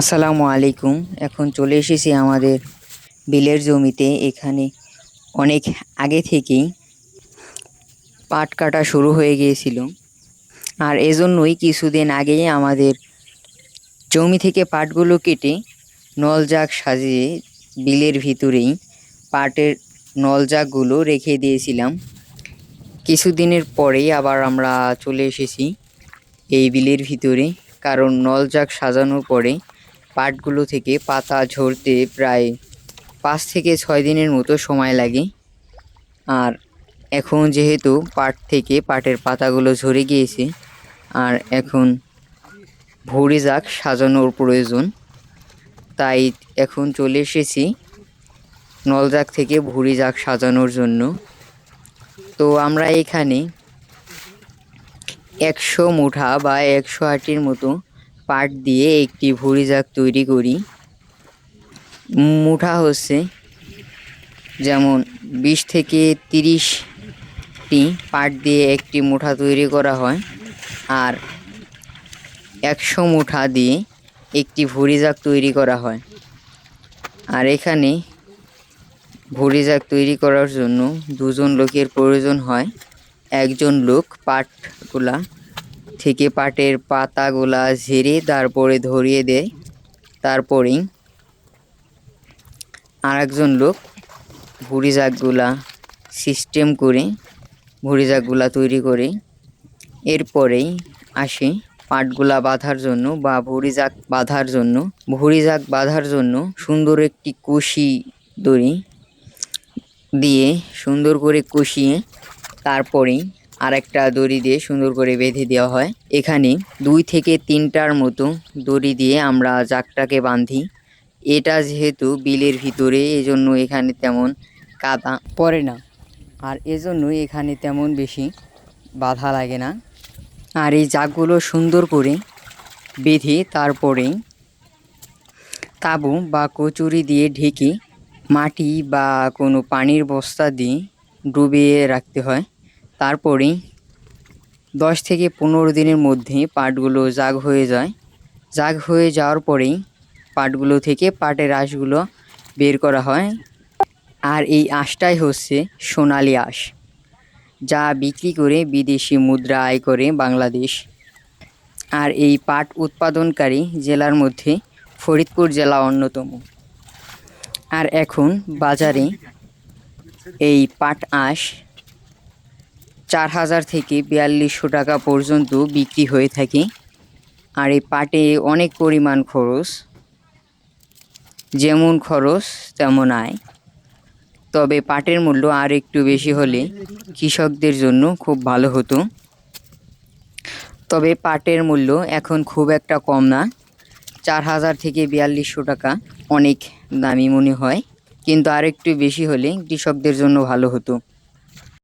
আসসালামু আলাইকুম। এখন চলে এসেছি আমাদের বিলের জমিতে। এখানে অনেক আগে থেকেই পাট কাটা শুরু হয়ে গিয়েছিল। আর এজন্যই কিছুদিন আগেই আমাদের জমি থেকে পাটগুলো কেটে নলজাগ সাজিয়ে বিলের ভিতরেই পাটের নলজাগগুলো রেখে দিয়েছিলাম। কিছুদিনের পরেই আবার আমরা চলে এসেছি এই বিলের ভিতরে। কারণ নলজাগ সাজানোর পরে পাটগুলো থেকে পাতা ঝরতে প্রায় পাঁচ থেকে ছয় দিনের মতো সময় লাগে। আর এখন যেহেতু পাট থেকে পাটের পাতাগুলো ঝরে গিয়েছে, আর এখন ভরি যাক সাজানোর প্রয়োজন, তাই এখন চলে এসেছি নলজাগ থেকে ভুরি যাক সাজানোর জন্য। তো আমরা এখানে একশো মুঠা বা একশো আটির মতো পাট দিয়ে একটি ভুরি যাক তৈরি করি। মুঠা হচ্ছে যেমন বিশ থেকে তিরিশটি পাট দিয়ে একটি মুঠা তৈরি করা হয় আর একশো মুঠা দিয়ে একটি ভুরি যাক তৈরি করা হয়। আর এখানে ভুরি যাক তৈরি করার জন্য দুজন লোকের প্রয়োজন হয়। একজন লোক পাটগুলা থেকে পাটের পাতাগুলা ঝেড়ে তারপরে ধরিয়ে দেয়। তারপরেই আর একজন লোক ভুরি জাগগুলা সিস্টেম করে ভুরি জাগগুলা তৈরি করে। এরপরেই আসে পাটগুলা বাঁধার জন্য বা ভুরি জাগ বাঁধার জন্য। ভুরি জাগ বাঁধার জন্য সুন্দর একটি কুশি দড়ি দিয়ে সুন্দর করে কষিয়ে তারপরেই আরেকটা দড়ি দিয়ে সুন্দর করে বেঁধে দেওয়া হয়। এখানে দুই থেকে তিনটার মতো দড়ি দিয়ে আমরা জাকটাকে বাঁধি। এটা যেহেতু বিলের ভিতরে, এজন্য এখানে তেমন কাদা পড়ে না। আর এজন্যই এখানে তেমন বেশি বাধা লাগে না। আর এই জাকগুলো সুন্দর করে বেঁধে তারপরেই তাবু বা কচুরি দিয়ে ঢেকে মাটি বা কোনো পানির বস্তা দিয়ে ডুবিয়ে রাখতে হয়। তারপরেই দশ থেকে পনেরো দিনের মধ্যে পাটগুলো জাগ হয়ে যায়। জাগ হয়ে যাওয়ার পরেই পাটগুলো থেকে পাটের আঁশগুলো বের করা হয়। আর এই আঁশটাই হচ্ছে সোনালি আঁশ, যা বিক্রি করে বিদেশি মুদ্রা আয় করে বাংলাদেশ। আর এই পাট উৎপাদনকারী জেলার মধ্যে ফরিদপুর জেলা অন্যতম। আর এখন বাজারে এই পাট আঁশ চার হাজার থেকে বিয়াল্লিশশো টাকা পর্যন্ত বিক্রি হয়ে থাকে। আর এই পাটে অনেক পরিমাণ খরচ, যেমন খরচ তেমন আয়। তবে পাটের মূল্য আর একটু বেশি হলে কৃষকদের জন্য খুব ভালো হতো। তবে পাটের মূল্য এখন খুব একটা কম না। চার হাজার থেকে বিয়াল্লিশশো টাকা অনেক দামি মনে হয়, কিন্তু আর একটু বেশি হলে কৃষকদের জন্য ভালো হতো।